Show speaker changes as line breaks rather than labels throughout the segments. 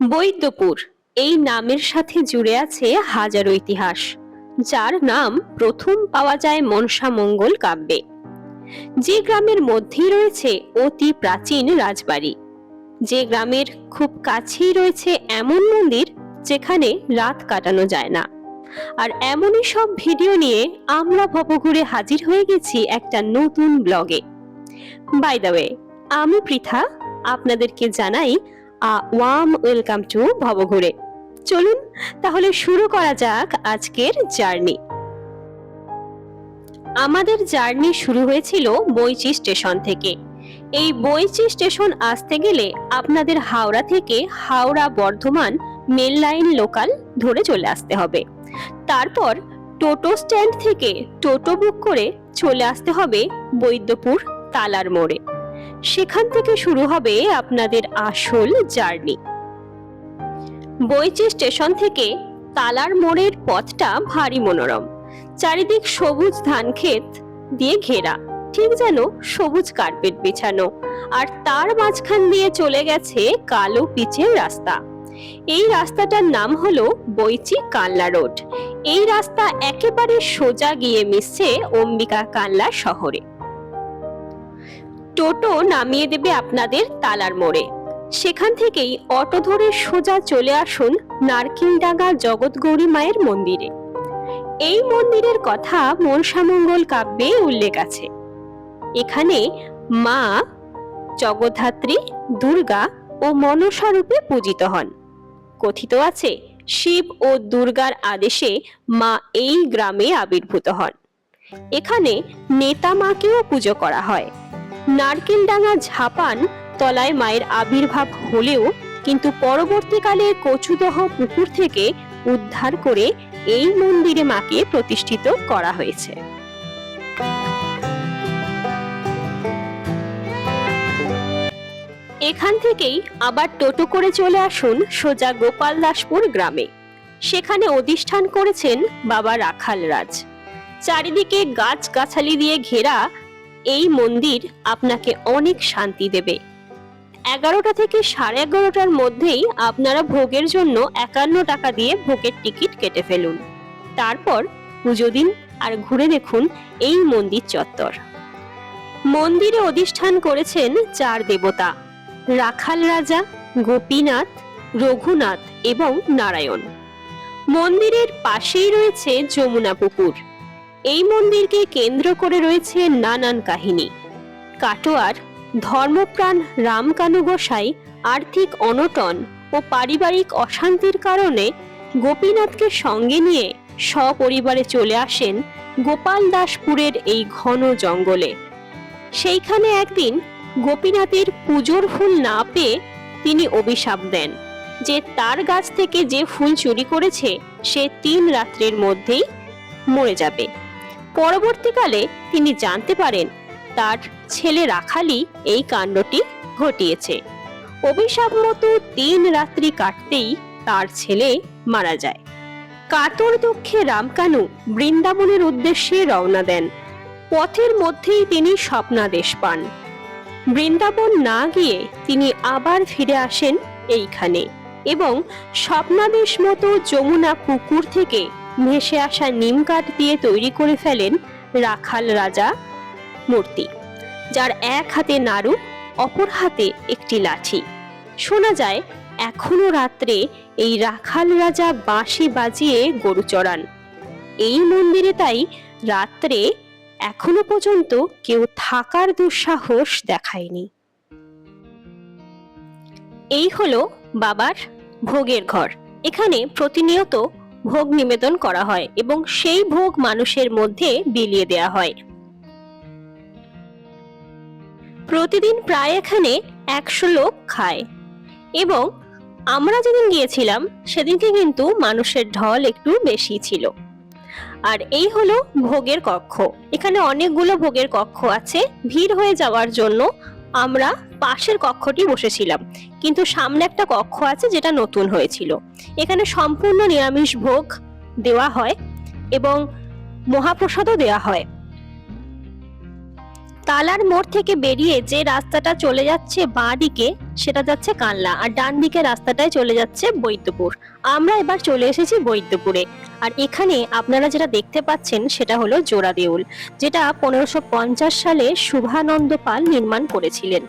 বৈদ্যপুর। এই নামের সাথে জুড়ে আছে হাজারো ইতিহাস, যার নাম প্রথম পাওয়া যায় মনসা মঙ্গল কাব্যে। যে গ্রামের মধ্যেই রয়েছে অতি প্রাচীন রাজবাড়ি। যে গ্রামের খুব কাছেই রয়েছে এমন মন্দির যেখানে রাত কাটানো যায় না। আর এমনই সব ভিডিও নিয়ে আমরা ভবঘুরে হাজির হয়ে গেছি একটা নতুন ব্লগে। বাই দ্য ওয়ে আমি পৃথা, আপনাদেরকে জানাই আ ওয়ার্ম ওয়েলকাম টু ভবঘুরে। চলুন, তাহলে শুরু করা যাক আজকের জার্নি। আমাদের জার্নি শুরু হয়েছিল বইচি স্টেশন থেকে। এই বইচি স্টেশন আসতে গেলে আপনাদের হাওড়া থেকে Howrah Bardhaman mail line local ধরে চলে আসতে হবে। তারপর টোটো স্ট্যান্ড থেকে টোটো বুক করে চলে আসতে হবে বৈদ্যপুর তালার মোড়ে। সেখান থেকে শুরু হবে আপনাদের আসল জার্নি। বইচি স্টেশন থেকে তালার মোড়ের পথটা ভারী মনোরম। চারিদিক সবুজ ধান ক্ষেত দিয়ে ঘেরা, ঠিক যেন সবুজ কার্পেট বিছানো, আর তার মাঝখান দিয়ে চলে গেছে কালো পিচের রাস্তা। এই রাস্তাটার নাম হলো বইচি কানলা রোড। এই রাস্তা একেবারে সোজা গিয়ে মিশছে অম্বিকা কানলা শহরে। টোটো নামিয়ে দেবে আপনাদের তালার মোড়ে। সেখান থেকেই অটো ধরে সোজা চলে আসুন নারকেলডাঙ্গা জগৎগৌরী মায়ের মন্দিরে। এই মন্দিরের কথা মনসামঙ্গল কাব্যে উল্লেখ আছে। এখানে মা জগদ্ধাত্রী, দুর্গা ও মনসা রূপে পূজিত হন। কথিত আছে, শিব ও দুর্গার আদেশে মা এই গ্রামে আবির্ভূত হন। এখানে নেতা মাকেও পুজো করা হয়। নারকেলডাঙ্গা ঝাপান তলায় মায়ের আবির্ভাব হলেও কিন্তু পরবর্তীকালে কচুদহ পুকুর থেকে উদ্ধার করে এই মন্দিরে মাকে প্রতিষ্ঠিত করা হয়েছে। এখান থেকেই আবার টোটো করে চলে আসুন সোজা গোপালদাসপুর গ্রামে। সেখানে অধিষ্ঠান করেছেন বাবা রাখাল রাজ চারিদিকে গাছ গাছালি দিয়ে ঘেরা এই মন্দির আপনাকে অনেক শান্তি দেবে। এগারোটা থেকে সাড়ে এগারোটার মধ্যেই আপনারা ভোগের জন্য একান্ন টাকা দিয়ে ভোগের টিকিট কেটে ফেলুন। তারপর পুজো দিন আর ঘুরে দেখুন এই মন্দির চত্বর। মন্দিরে অধিষ্ঠান করেছেন চার দেবতা, রাখাল রাজা, গোপীনাথ, রঘুনাথ এবং নারায়ণ। মন্দিরের পাশেই রয়েছে যমুনা পুকুর। এই মন্দিরকে কেন্দ্র করে রয়েছে নানান কাহিনী। কাটোয়ার ধর্মপ্রাণ রামকানু গোসাই আর্থিক অনটন ও পারিবারিক অশান্তির কারণে গোপীনাথকে সঙ্গে নিয়ে সপরিবারে চলে আসেন গোপাল দাসপুরের এই ঘন জঙ্গলে। সেইখানে একদিন গোপীনাথের পুজোর ফুল না পেয়ে তিনি অভিশাপ দেন যে তার গাছ থেকে যে ফুল চুরি করেছে সে তিন রাত্রের মধ্যেই মরে যাবে। পরবর্তীকালে তিনি জানতে পারেন তার ছেলে রাখালি এই কাণ্ডটি ঘটিয়েছে। অভিশাপ মতো তিন রাত্রি কাটতেই তার ছেলে মারা যায়। কাতর দুঃখে রামকানু বৃন্দাবনের উদ্দেশ্যে রওনা দেন। পথের মধ্যেই তিনি স্বপ্নাদেশ পান। বৃন্দাবন না গিয়ে তিনি আবার ফিরে আসেন এইখানে এবং স্বপ্নাদেশ মতো যমুনা পুকুর থেকে ভেসে আসা নিমকাঠ দিয়ে তৈরি করে ফেলেন রাখাল রাজা মূর্তি, যার এক হাতে নাড়ু, অপর হাতে একটি লাঠি। শোনা যায়, এখনও রাত্রে এই রাখাল রাজা বাঁশি বাজিয়ে গরু চড়ান। এই মন্দিরে তাই রাত্রে এখনও পর্যন্ত কেউ থাকার দুঃসাহস দেখায়নি। এই হলো বাবার ভোগের ঘর। এখানে প্রতিনিয়ত ভোগ নিবেদন করা হয় এবং সেই ভোগ মানুষের মধ্যে বিলিয়ে দেয়া হয়। প্রতিদিন প্রায় এখানে একশো লোক খায় এবং আমরা যেদিন গিয়েছিলাম, সেদিনকে কিন্তু মানুষের ঢল একটু বেশি ছিল। আর এই হলো ভোগের কক্ষ। এখানে অনেকগুলো ভোগের কক্ষ আছে। ভিড় হয়ে যাওয়ার জন্য আমরা পাশের কক্ষটি বসেছিলাম, কিন্তু সামনে একটা কক্ষ আছে যেটা নতুন হয়েছিল। এখানে সম্পূর্ণ নিরামিষ ভোগ দেওয়া হয় এবং মহাপ্রসাদও দেওয়া হয়। তালার মোড় থেকে বেরিয়ে যে রাস্তাটা চলে যাচ্ছে বাঁ দিকে, সেটা যাচ্ছে কানলা, আর ডান দিকে রাস্তাটায় চলে যাচ্ছে বৈদ্যপুর। আমরা এবার চলে এসেছি বৈদ্যপুরে। আর এখানে আপনারা যেটা দেখতে পাচ্ছেন সেটা হলো জোড়া দেউল, যেটা পনেরোশো সালে শুভানন্দ পাল নির্মাণ করেছিলেন।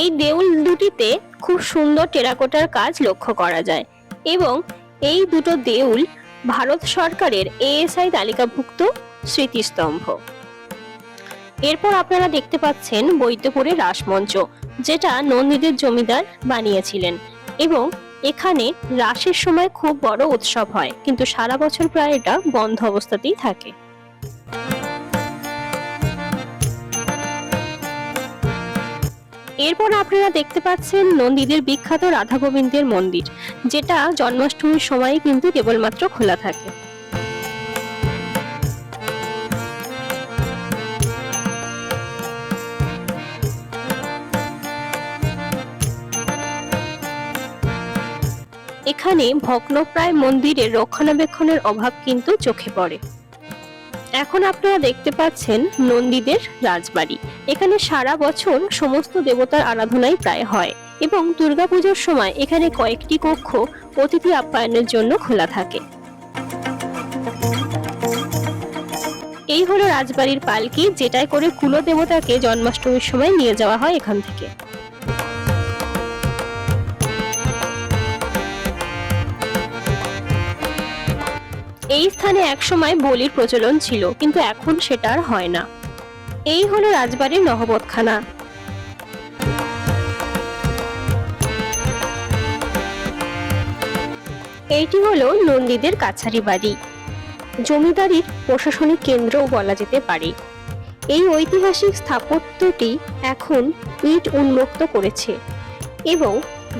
এই দেউল দুটিতে খুব সুন্দর টেরাকোটার কাজ লক্ষ্য করা যায় এবং এই দুটো দেউল ভারত সরকারের এএসআই তালিকাভুক্ত স্মৃতিস্তম্ভ। এরপর আপনারা দেখতে পাচ্ছেন বৈদ্যপুরের রাসমঞ্চ, যেটা নন্দীদের জমিদার বানিয়েছিলেন এবং এখানে রাসের সময় খুব বড় উৎসব হয়, কিন্তু সারা বছর প্রায় এটা বন্ধ অবস্থাতেই থাকে। এরপর আপনারা দেখতে পাচ্ছেন নন্দীদের বিখ্যাত রাধা গোবিন্দের মন্দির, যেটা জন্মাষ্টমীর সময় কিন্তু কেবলমাত্র খোলা থাকে। এখানে ভগ্নপ্রায় মন্দিরের রক্ষণাবেক্ষণের অভাব কিন্তু চোখে পড়ে। এখন আপনারা দেখতে পাচ্ছেন নন্দীদের রাজবাড়ি। এখানে সারা বছর সমস্ত দেবতার আরাধনাই প্রায় হয় এবং দুর্গাপুজোর সময় এখানে কয়েকটি কক্ষ অতিথি আপ্যায়নের জন্য খোলা থাকে। এই হলো রাজবাড়ির পালকি, যেটায় করে কুলো দেবতাকে জন্মাষ্টমীর সময় নিয়ে যাওয়া হয় এখান থেকে। এই স্থানে একসময় বলির প্রচলন ছিল, কিন্তু এখন সেটা আর হয় না। এই হলো রাজবাড়ির নহবতখানা। এইটি হলো নন্দীদের কাছারি বাড়ি। জমিদারির প্রশাসনিক কেন্দ্রও বলা যেতে পারে। এই ঐতিহাসিক স্থাপত্যটি এখন ইট উন্মুক্ত করেছে এবং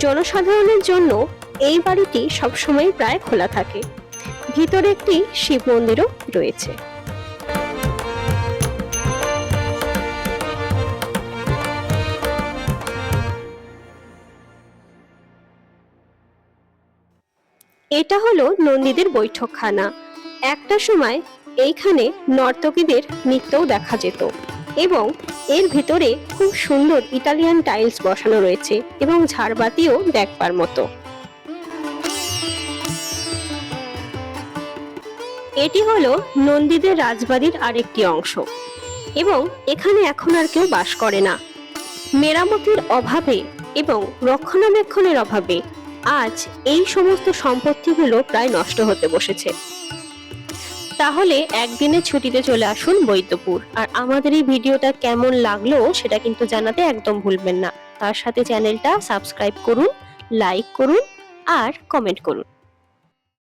জনসাধারণের জন্য এই বাড়িটি সবসময় প্রায় খোলা থাকে। ভিতরে একটি শিব মন্দিরও রয়েছে। এটা হলো নন্দীদের বৈঠকখানা। একটা সময় এইখানে নর্তকীদের নৃত্যও দেখা যেত এবং এর ভিতরে খুব সুন্দর ইটালিয়ান টাইলস বসানো রয়েছে এবং ঝাড়বাতিও দেখবার মতো। এটি হলো নন্দীদের রাজবাড়ির আরেকটি অংশ। এবং এখানে এখন আর কেউ বাস করে না। মেরামতির অভাবে এবং রক্ষণাবেক্ষণের অভাবে আজ এই সমস্ত সম্পত্তিগুলো প্রায় নষ্ট হতে বসেছে। তাহলে একদিনের ছুটিতে চলে আসুন বৈদ্যপুর। আর আমাদের এই ভিডিওটা কেমন লাগল সেটা কিন্তু জানাতে একদম ভুলবেন না। তার সাথে চ্যানেলটা সাবস্ক্রাইব করুন, লাইক করুন, আর কমেন্ট করুন।